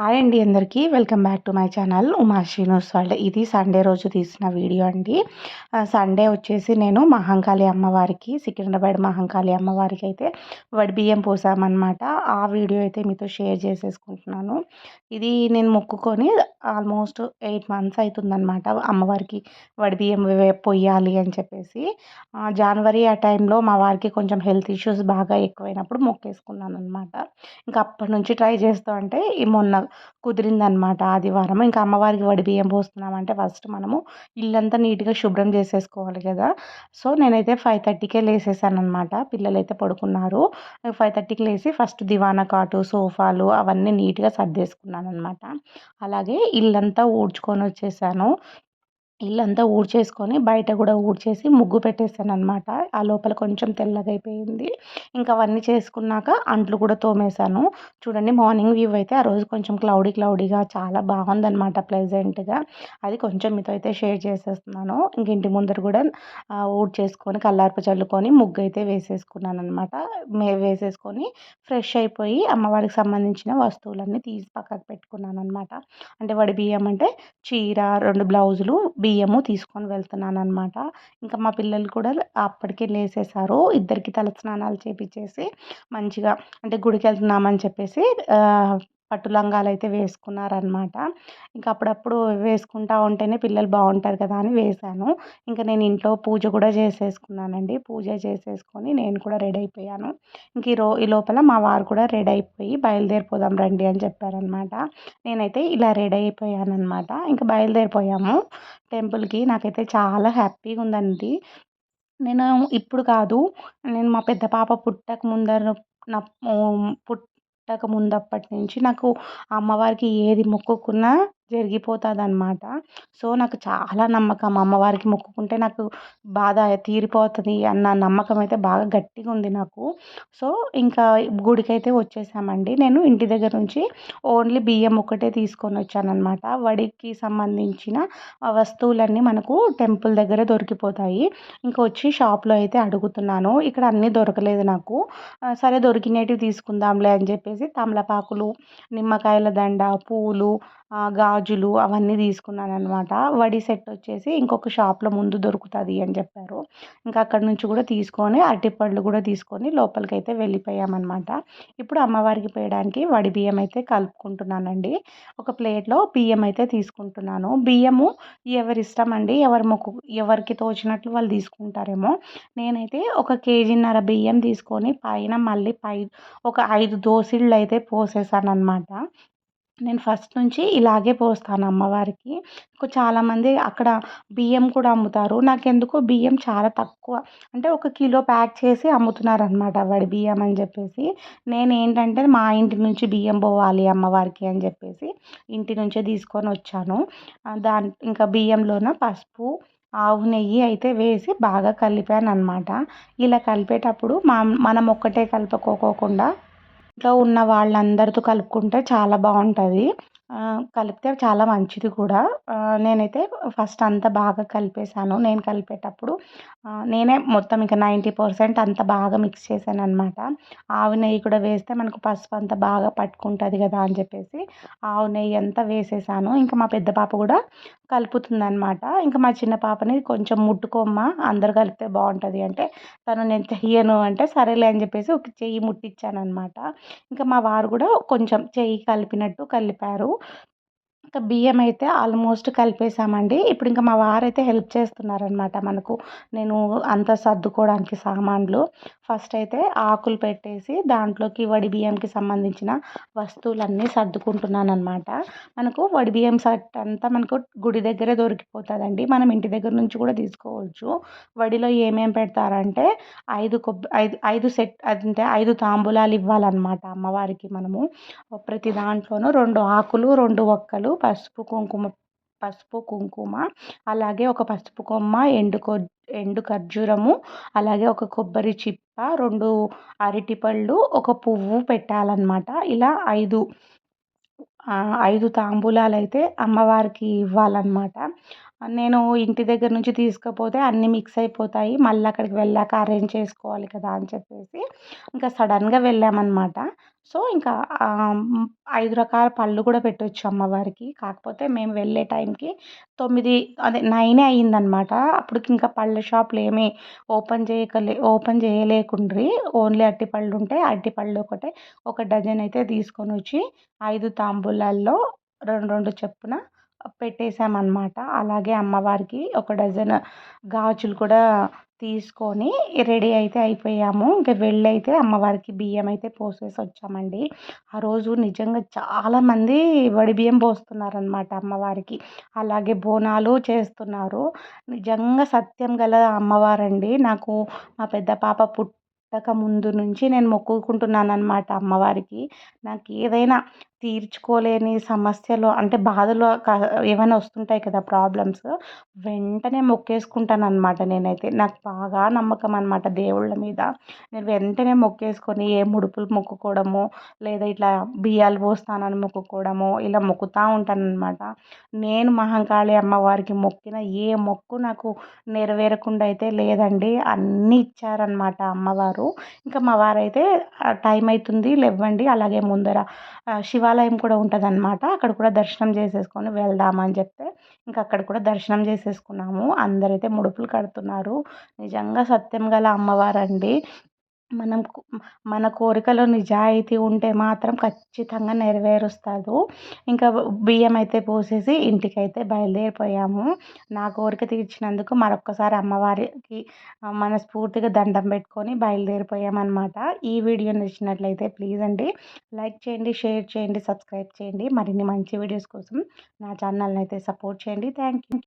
Hi అండి అందరికీ. Welcome back to my channel Uma Srinivas వాళ్ళ. ఇది సండే రోజు తీసిన వీడియో అండి. సండే వచ్చేసి నేను మహంకాళి అమ్మవారికి సికింద్రాబాద్ మహంకాళి అమ్మవారికి అయితే వడి బియ్యం పోసామన్నమాట. ఆ వీడియో అయితే మీతో షేర్ చేసేసుకుంటున్నాను. ఇది నేను మొక్కుకొని ఆల్మోస్ట్ ఎయిట్ మంత్స్ అవుతుందన్నమాట అమ్మవారికి వడి బియ్యం పొయ్యాలి అని చెప్పేసి. జనవరి ఆ టైంలో మా వారికి కొంచెం హెల్త్ ఇష్యూస్ బాగా ఎక్కువైనప్పుడు మొక్కేసుకున్నాను అనమాట ఇంకా అప్పటి నుంచి ట్రై చేస్తూ అంటే మొన్న కుదిరిందనమాట ఆదివారం. ఇంకా అమ్మవారికి వడి బియ్యం పోస్తున్నామంటే ఫస్ట్ మనము ఇల్లంతా నీట్గా శుభ్రం చేసేసుకోవాలి కదా. సో నేనైతే ఫైవ్ థర్టీకే లేసేసాను అనమాట పిల్లలు అయితే పడుకున్నారు. ఫైవ్ థర్టీకి లేసి ఫస్ట్ దివానా కాటు సోఫాలు అవన్నీ నీట్గా సర్దేసుకున్నాను అనమాట అలాగే ఇల్లంతా ఊడ్చుకొని వచ్చేసాను ఇల్లంతా ఊడ్చేసుకొని బయట కూడా ఊడ్చేసి ముగ్గు పెట్టేసాను అనమాట ఆ లోపల కొంచెం తెల్లగా అయిపోయింది ఇంకా అవన్నీ చేసుకున్నాక అంట్లు కూడా తోమేశాను. చూడండి మార్నింగ్ వ్యూ అయితే ఆ రోజు కొంచెం క్లౌడీ క్లౌడీగా చాలా బాగుందనమాట ప్లెజెంట్గా. అది కొంచెం మీతో అయితే షేర్ చేసేస్తున్నాను. ఇంక ఇంటి ముందర కూడా ఊడ్చేసుకొని కల్లార్పు చల్లుకొని ముగ్గు అయితే వేసేసుకున్నాను అనమాట మే వేసేసుకొని ఫ్రెష్ అయిపోయి అమ్మవారికి సంబంధించిన వస్తువులన్నీ తీసి పక్కకు పెట్టుకున్నాను అనమాట అంటే వాడి బియ్యం అంటే చీర రెండు బ్లౌజులు బియ్యం బియ్యము తీసుకొని వెళ్తున్నాను అనమాట ఇంకా మా పిల్లలు కూడా అప్పటికే లేసేసారు. ఇద్దరికి తల స్నానాలు చేపించేసి మంచిగా అంటే గుడికి వెళ్తున్నామని చెప్పేసి పట్టు లంగాలు అయితే వేసుకున్నారనమాట ఇంకా అప్పుడప్పుడు వేసుకుంటా ఉంటేనే పిల్లలు బాగుంటారు కదా అని వేశాను. ఇంకా నేను ఇంట్లో పూజ కూడా చేసేసుకున్నానండి. పూజ చేసేసుకొని నేను కూడా రెడీ అయిపోయాను ఇంక ఈ రో ఈ లోపల మా వారు కూడా రెడీ అయిపోయి బయలుదేరిపోదాం రండి అని చెప్పారనమాట నేనైతే ఇలా రెడీ అయిపోయాను అనమాట ఇంకా బయలుదేరిపోయాము. టెంపుల్కి నాకైతే చాలా హ్యాపీగా ఉందండి నేను ఇప్పుడు కాదు నేను మా పెద్ద పాప పుట్టక ముందర నా పుట్టక ముందప్పటి నుంచి నాకు అమ్మవారికి ఏది మొక్కుకున్నా జరిగిపోతుంది అనమాట సో నాకు చాలా నమ్మకం. అమ్మవారికి మొక్కుకుంటే నాకు బాధ తీరిపోతుంది అన్న నమ్మకం అయితే బాగా గట్టిగా ఉంది నాకు. సో ఇంకా గుడికైతే వచ్చేసామండి. నేను ఇంటి దగ్గర నుంచి ఓన్లీ బియ్యం ఒక్కటే తీసుకొని వచ్చానమాట వడికి సంబంధించిన వస్తువులన్నీ మనకు టెంపుల్ దగ్గర దొరికిపోతాయి. ఇంకా వచ్చి షాప్లో అయితే అడుగుతున్నాను. ఇక్కడ అన్నీ దొరకలేదు నాకు. సరే దొరికినవి తీసుకుందాంలే అని చెప్పేసి తమలపాకులు నిమ్మకాయల దండ పూలు గాజులు అవన్నీ తీసుకున్నాను అనమాట వడి సెట్ వచ్చేసి ఇంకొక షాప్లో ముందు దొరుకుతుంది అని చెప్పారు. ఇంకా అక్కడ నుంచి కూడా తీసుకొని అరటిపళ్ళు కూడా తీసుకొని లోపలికి అయితే వెళ్ళిపోయామన్నమాట. ఇప్పుడు అమ్మవారికి పోయడానికి వడి బియ్యం అయితే కలుపుకుంటున్నానండి. ఒక ప్లేట్లో బియ్యం అయితే తీసుకుంటున్నాను. బియ్యము ఎవరి ఇష్టం అండి ఎవరి మొక్కు ఎవరికి తోచినట్లు వాళ్ళు తీసుకుంటారేమో? నేనైతే ఒక కేజీన్నర బియ్యం తీసుకొని పైన మళ్ళీ పై ఒక ఐదు దోసిళ్ళు అయితే పోసేసాను అనమాట నేను ఫస్ట్ నుంచి ఇలాగే పోస్తాను అమ్మవారికి. చాలామంది అక్కడ బియ్యం కూడా అమ్ముతారు. నాకెందుకో బియ్యం చాలా తక్కువ. అంటే ఒక కిలో ప్యాక్ చేసి అమ్ముతున్నారు అనమాట వాడి బియ్యం అని చెప్పేసి. నేను ఏంటంటే మా ఇంటి నుంచి బియ్యం పోవాలి అమ్మవారికి అని చెప్పేసి ఇంటి నుంచే తీసుకొని వచ్చాను. దాని ఇంకా బియ్యంలోన పసుపు ఆవు నెయ్యి అయితే వేసి బాగా కలిపాను అనమాట ఇలా కలిపేటప్పుడు మా మనం ఒక్కటే కలుపుకోకుండా ఇంట్లో ఉన్న వాళ్ళందరితో కలుపుకుంటే చాలా బాగుంటుంది. కలిపితే చాలా మంచిది కూడా. నేనైతే ఫస్ట్ అంతా బాగా కలిపేసాను నేను కలిపేటప్పుడు నేనే మొత్తం ఇంకా నైంటీ పర్సెంట్ అంత బాగా మిక్స్ చేశాను అనమాట ఆవు నెయ్యి కూడా వేస్తే మనకు పసుపు అంతా బాగా పట్టుకుంటుంది కదా అని చెప్పేసి ఆవు నెయ్యి అంతా వేసేసాను. ఇంకా మా పెద్ద పాప కూడా కలుపుతుంది అనమాట ఇంకా మా చిన్న పాపని కొంచెం ముట్టుకోమ్మ అందరు కలిపితే బాగుంటుంది అంటే తను నేను చెయ్యను అంటే సరేలే అని చెప్పేసి ఒక చెయ్యి ముట్టించాను అనమాట ఇంకా మా వారు కూడా కొంచెం చెయ్యి కలిపినట్టు కలిపారు. ఇంకా బియ్యం అయితే ఆల్మోస్ట్ కలిపేసామండి. ఇప్పుడు ఇంకా మా వారైతే హెల్ప్ చేస్తున్నారనమాట మనకు. నేను అంత సర్దుకోవడానికి సామాన్లు. ఫస్ట్ అయితే ఆకులు పెట్టేసి దాంట్లోకి వడి బియ్యంకి సంబంధించిన వస్తువులన్నీ సర్దుకుంటున్నాను అనమాట మనకు వడి బియ్యం సెట్ అంతా మనకు గుడి దగ్గరే దొరికిపోతుందండి. మనం ఇంటి దగ్గర నుంచి కూడా తీసుకోవచ్చు. వడిలో ఏమేమి పెడతారంటే ఐదు కొబ్బరి ఐదు ఐదు సెట్ అంటే ఐదు తాంబూలాలు ఇవ్వాలన్నమాట అమ్మవారికి మనము. ప్రతి దాంట్లోనూ రెండు ఆకులు రెండు ఒక్కలు పసుపు కుంకుమ పసుపు కుంకుమ అలాగే ఒక పసుపు కొమ్మ ఎండు కొ ఎండు ఖర్జూరము అలాగే ఒక కొబ్బరి చిప్ప రెండు అరటిపళ్ళు ఒక పువ్వు పెట్టాలన్నమాట. ఇలా ఐదు ఐదు తాంబూలాలు అయితే అమ్మవారికి ఇవ్వాలన్నమాట. నేను ఇంటి దగ్గర నుంచి తీసుకపోతే అన్నీ మిక్స్ అయిపోతాయి. మళ్ళీ అక్కడికి వెళ్ళాక అరేంజ్ చేసుకోవాలి కదా అని చెప్పేసి ఇంకా సడన్గా వెళ్ళామన్నమాట. సో ఇంకా ఐదు రకాల పళ్ళు కూడా పెట్టొచ్చు అమ్మవారికి. కాకపోతే మేము వెళ్ళే టైంకి తొమ్మిది అదే నైనే అయ్యిందనమాట అప్పటికి ఇంకా పళ్ళ షాపులు ఏమీ ఓపెన్ చేయకలే ఓపెన్ చేయలేకుండ్రి. ఓన్లీ అరటిపళ్ళు ఉంటే అరటిపళ్ళు ఒకటే ఒక డజన్ అయితే తీసుకొని వచ్చి ఐదు తాంబూలాల్లో రెండు రెండు చెప్పున పెట్టేసామన్నమాట అలాగే అమ్మవారికి ఒక డజన్ గాజులు కూడా తీసుకొని రెడీ అయితే అయిపోయాము. ఇంకా వెళ్ళి అయితే అమ్మవారికి బియ్యం అయితే పోసేసి వచ్చామండి. ఆ రోజు నిజంగా చాలామంది వడి బియ్యం పోస్తున్నారనమాట అమ్మవారికి. అలాగే బోనాలు చేస్తున్నారు. నిజంగా సత్యం గల అమ్మవారండి. నాకు మా పెద్ద పాప పుట్టక ముందు నుంచి నేను మొక్కుకుంటున్నాను అనమాట అమ్మవారికి. నాకు ఏదైనా తీర్చుకోలేని సమస్యలు అంటే బాధలు ఏమైనా వస్తుంటాయి కదా ప్రాబ్లమ్స్ వెంటనే మొక్కేసుకుంటాను అనమాట నేనైతే. నాకు బాగా నమ్మకం అనమాట దేవుళ్ళ మీద. నేను వెంటనే మొక్కేసుకొని ఏ ముడుపులు మొక్కుకోవడము లేదా ఇట్లా బియ్యాలు పోస్తానని మొక్కుకోవడము ఇలా మొక్కుతూ ఉంటాను అనమాట నేను మహంకాళి అమ్మవారికి మొక్కిన ఏ మొక్కు నాకు నెరవేరకుండా అయితే లేదండి. అన్నీ ఇచ్చారనమాట అమ్మవారు. ఇంకా మా వారైతే టైం అవుతుంది లేవండి అలాగే ముందర శివ శివాలయం కూడా ఉంటుంది అనమాట అక్కడ కూడా దర్శనం చేసేసుకొని వెళ్దామని చెప్తే ఇంకా అక్కడ కూడా దర్శనం చేసేసుకున్నాము. అందరైతే ముడుపులు కడుతున్నారు. నిజంగా సత్యం గల అమ్మవారండి. మనం మన కోరికలో నిజాయితీ ఉంటే మాత్రం ఖచ్చితంగా నెరవేరుస్తుంది ఇంకా బియ్యం అయితే పోసేసి ఇంటికైతే బయలుదేరిపోయాము. నా కోరిక తీర్చినందుకు మరొకసారి అమ్మవారికి మనస్ఫూర్తిగా దండం పెట్టుకొని బయలుదేరిపోయామన్నమాట. ఈ వీడియో నచ్చినట్లయితే ప్లీజ్ అండి లైక్ చేయండి షేర్ చేయండి సబ్స్క్రైబ్ చేయండి. మరిన్ని మంచి వీడియోస్ కోసం నా ఛానల్ని అయితే సపోర్ట్ చేయండి. Thank you.